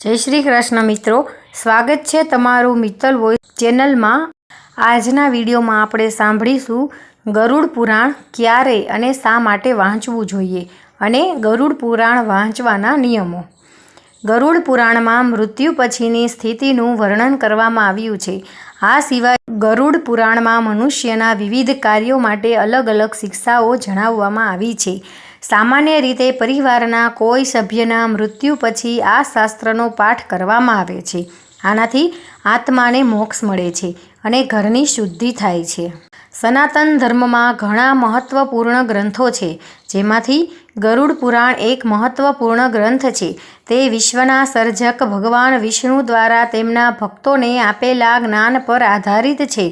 જય શ્રી કૃષ્ણ મિત્રો. સ્વાગત છે તમારું મિત્તલ વોઇસ ચેનલમાં આજના વિડીયોમાં આપણે સાંભળીશું ગરુડ પુરાણ ક્યારે અને શા માટે વાંચવું જોઈએ અને ગરુડ પુરાણ વાંચવાના નિયમો. ગરુડ પુરાણમાં મૃત્યુ પછીની સ્થિતિનું વર્ણન કરવામાં આવ્યું છે. આ સિવાય ગરુડ પુરાણમાં મનુષ્યના વિવિધ કાર્યો માટે અલગ અલગ શિક્ષાઓ જણાવવામાં આવી છે. સામાન્ય રીતે પરિવારના કોઈ સભ્યના મૃત્યુ પછી આ શાસ્ત્રનો પાઠ કરવામાં આવે છે. આનાથી આત્માને મોક્ષ મળે છે અને ઘરની શુદ્ધિ થાય છે. સનાતન ધર્મમાં ઘણા મહત્વપૂર્ણ ગ્રંથો છે, જેમાંથી ગરુડ પુરાણ એક મહત્વપૂર્ણ ગ્રંથ છે. તે વિશ્વના સર્જક ભગવાન વિષ્ણુ દ્વારા તેમના ભક્તોને આપેલા જ્ઞાન પર આધારિત છે.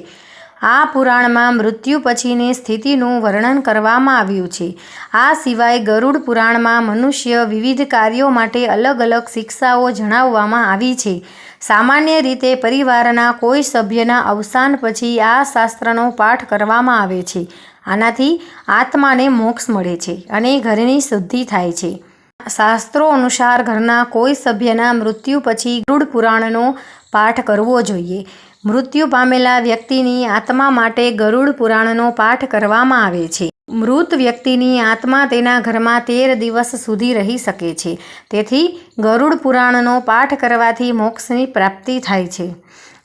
આ પુરાણમાં મૃત્યુ પછીની સ્થિતિનું વર્ણન કરવામાં આવ્યું છે. આ સિવાય ગરુડ પુરાણમાં મનુષ્ય વિવિધ કાર્યો માટે અલગ અલગ શિક્ષાઓ જણાવવામાં આવી છે. સામાન્ય રીતે પરિવારના કોઈ સભ્યના અવસાન પછી આ શાસ્ત્રનો પાઠ કરવામાં આવે છે. આનાથી આત્માને મોક્ષ મળે છે અને ઘરની શુદ્ધિ થાય છે. શાસ્ત્રો અનુસાર ઘરના કોઈ સભ્યના મૃત્યુ પછી ગરુડ પુરાણનો પાઠ કરવો જોઈએ. મૃત્યુ પામેલા વ્યક્તિની આત્મા માટે ગરુડ પુરાણનો પાઠ કરવામાં આવે છે. મૃત વ્યક્તિની આત્મા તેના ઘરમાં તેર દિવસ સુધી રહી શકે છે. તેથી ગરુડ પુરાણનો પાઠ કરવાથી મોક્ષની પ્રાપ્તિ થાય છે.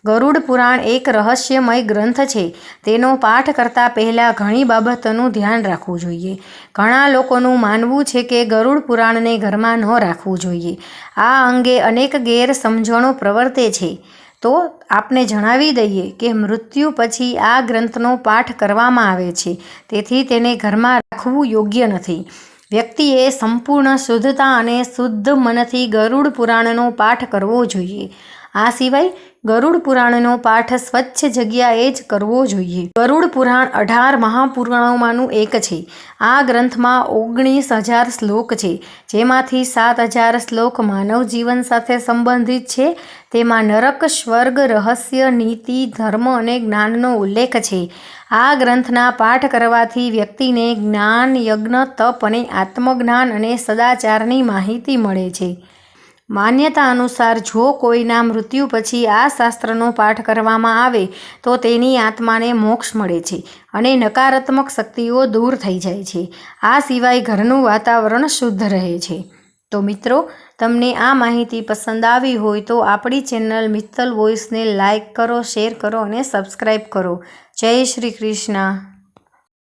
ગરુડ પુરાણ એક રહસ્યમય ગ્રંથ છે. તેનો પાઠ કરતાં પહેલાં ઘણી બાબતોનું ધ્યાન રાખવું જોઈએ. ઘણા લોકોનું માનવું છે કે ગરુડ પુરાણને ઘરમાં ન રાખવું જોઈએ. આ અંગે અનેક ગેરસમજણો પ્રવર્તે છે. તો આપને જણાવી દઈએ કે મૃત્યુ પછી આ ગ્રંથનો પાઠ કરવામાં આવે છે. તેથી તેને ઘરમાં રાખવું યોગ્ય નથી. વ્યક્તિએ સંપૂર્ણ શુદ્ધતા અને શુદ્ધ મનથી ગરુડ પુરાણનો પાઠ કરવો જોઈએ. આ સિવાય ગરુડ પુરાણનો પાઠ સ્વચ્છ જગ્યાએ જ કરવો જોઈએ. ગરુડ પુરાણ અઢાર મહાપુરાણોમાંનું એક છે. આ ગ્રંથમાં ઓગણીસ હજાર શ્લોક છે, જેમાંથી સાત હજાર શ્લોક માનવ જીવન સાથે સંબંધિત છે. તેમાં નરક, સ્વર્ગ, રહસ્ય, નીતિ, ધર્મ અને જ્ઞાનનો ઉલ્લેખ છે. આ ગ્રંથના પાઠ કરવાથી વ્યક્તિને જ્ઞાન, યજ્ઞ, તપ અને આત્મજ્ઞાન અને સદાચારની માહિતી મળે છે. માન્યતા અનુસાર જો કોઈના મૃત્યુ પછી આ શાસ્ત્રનો પાઠ કરવામાં આવે, તો તેની આત્માને મોક્ષ મળે છે અને નકારાત્મક શક્તિઓ દૂર થઈ જાય છે. આ સિવાય ઘરનું વાતાવરણ શુદ્ધ રહે છે. તો મિત્રો, તમને આ માહિતી પસંદ આવી હોય તો આપણી ચેનલ મિત્તલ વોઇસને લાઇક કરો, શેર કરો અને સબસ્ક્રાઈબ કરો. જય શ્રી કૃષ્ણ.